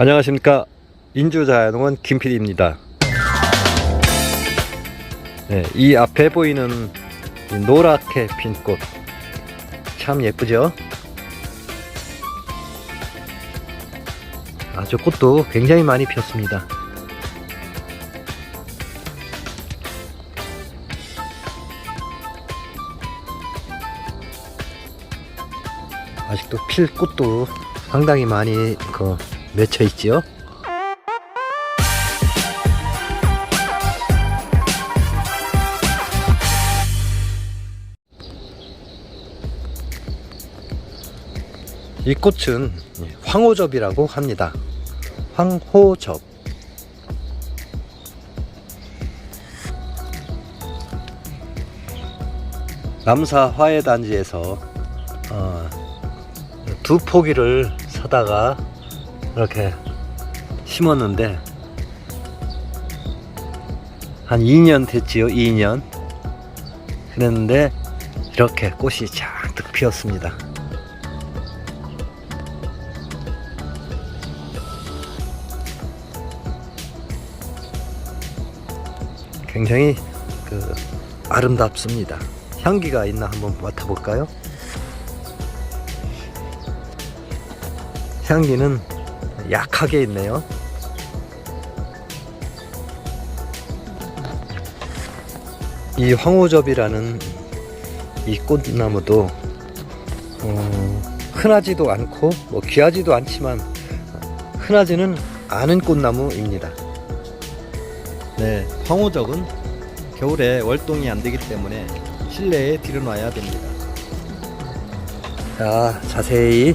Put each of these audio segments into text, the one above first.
안녕하십니까. 인주자연농원 김PD입니다. 네, 이 앞에 보이는 이 노랗게 핀 꽃. 참 예쁘죠? 아주 꽃도 굉장히 많이 피었습니다. 아직도 필 꽃도 상당히 많이 그 맺혀 있지요. 이 꽃은 황호접이라고 합니다. 황호접. 남사 화훼단지에서 어, 두 포기를 사다가 이렇게 심었는데 한 2년 됐지요 2년. 그랬는데 이렇게 꽃이 잔뜩 피었습니다. 굉장히 그 아름답습니다. 향기가 있나 한번 맡아볼까요? 향기는 약하게 있네요. 이 황호접이라는 이 꽃나무도 어, 흔하지도 않고 뭐 귀하지도 않지만 흔하지는 않은 꽃나무입니다. 네, 황호적은 겨울에 월동이 안 되기 때문에 실내에 들여놔야 됩니다. 자, 자세히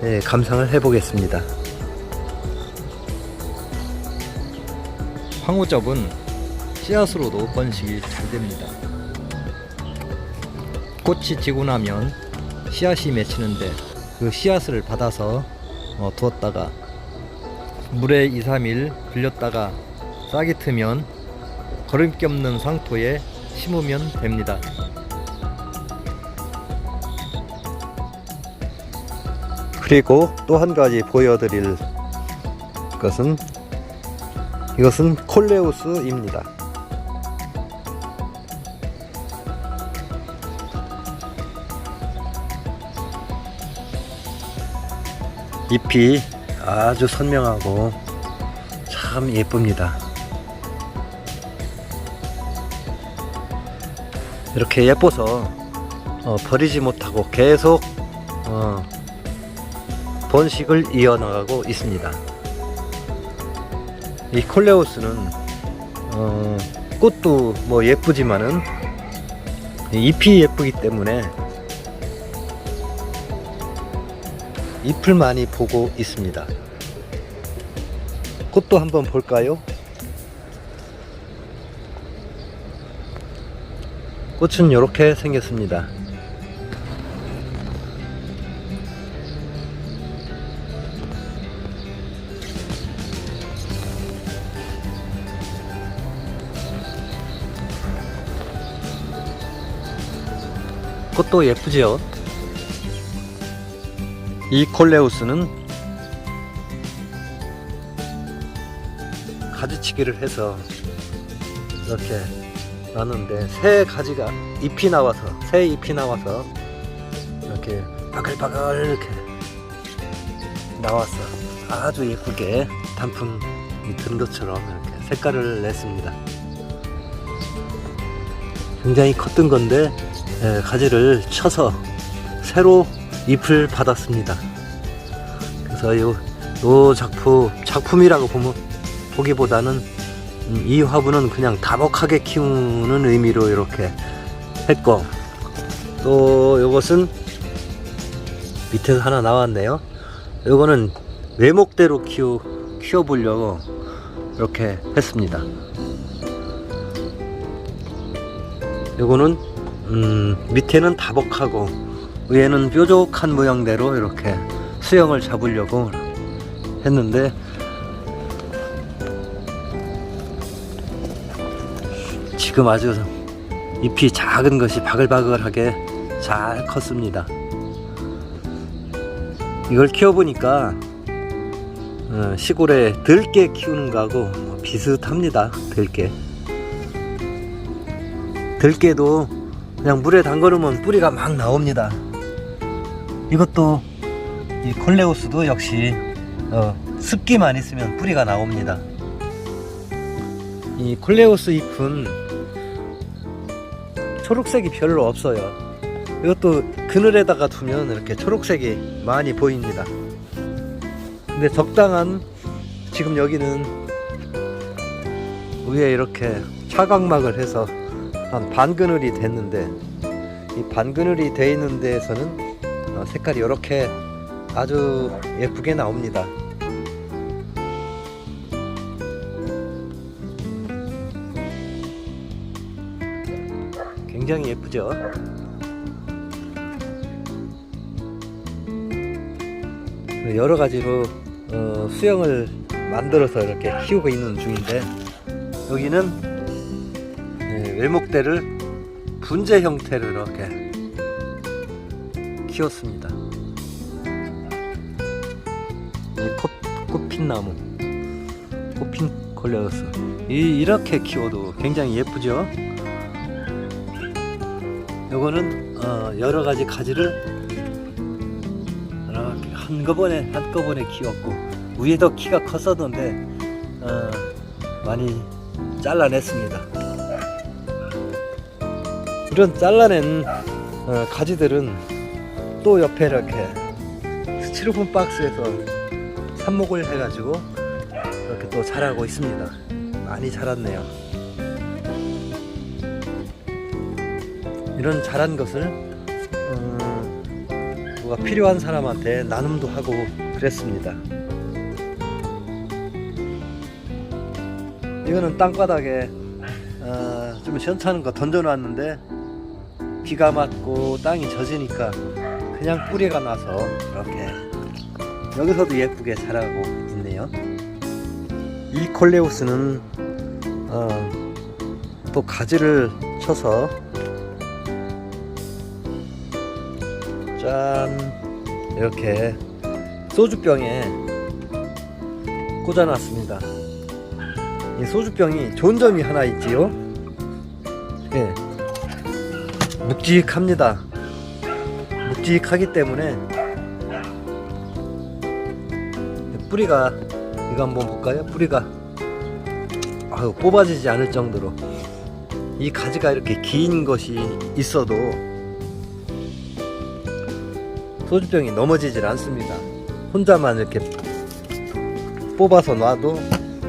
네, 감상을 해보겠습니다. 황호접은 씨앗으로도 번식이 잘 됩니다. 꽃이 지고 나면 씨앗이 맺히는데 그 씨앗을 받아서 어, 두었다가 물에 2, 3일 불렸다가 싹이 트면 거름기 없는 상토에 심으면 됩니다. 그리고 또 한 가지 보여드릴 것은 이것은 콜레우스입니다. 잎이 아주 선명하고 참 예쁩니다. 이렇게 예뻐서 어, 버리지 못하고 계속 어, 번식을 이어나가고 있습니다. 이 콜레오스는 어, 꽃도 뭐 예쁘지만은 이 잎이 예쁘기 때문에 잎을 많이 보고 있습니다. 꽃도 한번 볼까요? 꽃은 이렇게 생겼습니다. 꽃도 예쁘지요? 이 콜레우스는 가지치기를 해서 이렇게 놨는데 새 가지가 잎이 나와서 새 잎이 나와서 이렇게 바글바글 이렇게 나왔어 아주 예쁘게 단풍이 든 것처럼 이렇게 색깔을 냈습니다 굉장히 컸던 건데 예, 가지를 쳐서 새로 잎을 받았습니다. 그래서 요, 요 작품, 작품이라고 보면, 보기보다는 음, 이 화분은 그냥 다복하게 키우는 의미로 이렇게 했고, 또 요것은 밑에서 하나 나왔네요. 요거는 외목대로 키우, 키워보려고 이렇게 했습니다. 요거는 음, 밑에는 다복하고 위에는 뾰족한 모양대로 이렇게 수영을 잡으려고 했는데 지금 아주 잎이 작은 것이 바글바글하게 잘 컸습니다. 이걸 키워보니까 어, 시골에 들깨 키우는 거하고 뭐 비슷합니다. 들깨. 들깨도 그냥 물에 담궈놓으면 뿌리가 막 나옵니다. 이것도 이 콜레우스도 역시 어, 습기만 있으면 뿌리가 나옵니다. 이 콜레우스 잎은 초록색이 별로 없어요. 이것도 그늘에다가 두면 이렇게 초록색이 많이 보입니다. 근데 적당한 지금 여기는 위에 이렇게 차광막을 해서 한 반그늘이 됐는데 이 반그늘이 돼 있는 데에서는 어, 색깔이 이렇게 아주 예쁘게 나옵니다. 굉장히 예쁘죠? 여러 가지로 어, 수영을 만들어서 이렇게 키우고 있는 중인데 여기는 네, 외목대를 분재 형태로 이렇게 키웠습니다. 이 꽃, 꽃핀나무, 꽃핀 콜레우스. 이, 이렇게 키워도 굉장히 예쁘죠? 요거는 어, 여러 가지 가지를 이렇게 한꺼번에 한꺼번에 키웠고 위에도 키가 컸었는데 어, 많이 잘라냈습니다. 이런 잘라낸 어, 가지들은 또 옆에 이렇게 스티로폼 박스에서 삽목을 해가지고 이렇게 또 자라고 있습니다. 많이 자랐네요. 이런 자란 것을 어, 뭐가 필요한 사람한테 나눔도 하고 그랬습니다. 이거는 땅바닥에 어, 좀 시원찮은 거 던져놨는데 비가 맞고 땅이 젖으니까 그냥 뿌리가 나서 이렇게 여기서도 예쁘게 자라고 있네요. 이 콜레우스는 어, 또 가지를 쳐서 짠 이렇게 소주병에 꽂아놨습니다. 이 소주병이 좋은 점이 하나 있지요. 예, 묵직합니다. 묵직하기 때문에 뿌리가 이거 한번 볼까요? 뿌리가 아유, 뽑아지지 않을 정도로 이 가지가 이렇게 긴 것이 있어도 소주병이 넘어지질 않습니다. 혼자만 이렇게 뽑아서 놔도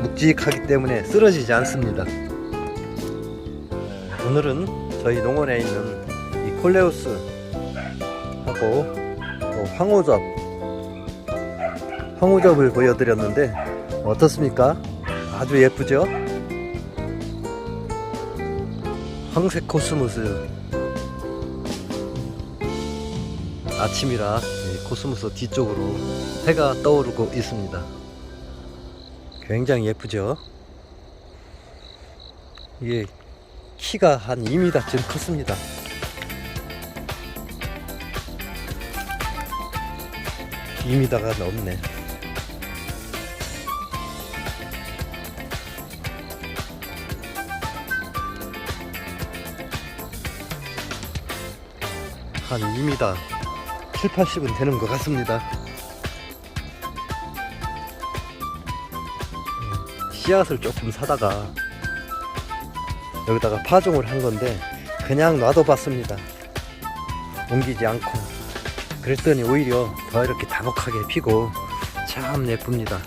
묵직하기 때문에 쓰러지지 않습니다. 오늘은 저희 농원에 있는 이 콜레우스 하고 또 황호접 황호접을 보여드렸는데 어떻습니까? 아주 예쁘죠? 황색 코스모스 아침이라 이 코스모스 뒤쪽으로 해가 떠오르고 있습니다. 굉장히 예쁘죠? 이게 키가 한 2m쯤 컸습니다. 이미다가 넘네. 한 2m 7, 80은 되는 것 같습니다. 음, 씨앗을 조금 사다가 여기다가 파종을 한 건데 그냥 놔둬 봤습니다. 옮기지 않고 그랬더니 오히려 더 이렇게 다복하게 피고 참 예쁩니다.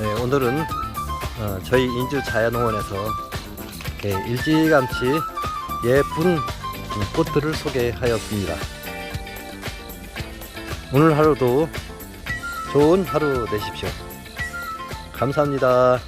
네, 오늘은 어, 저희 인주 자연농원에서 이렇게 일찌감치 예쁜 꽃들을 소개하였습니다. 오늘 하루도 좋은 하루 되십시오. 감사합니다.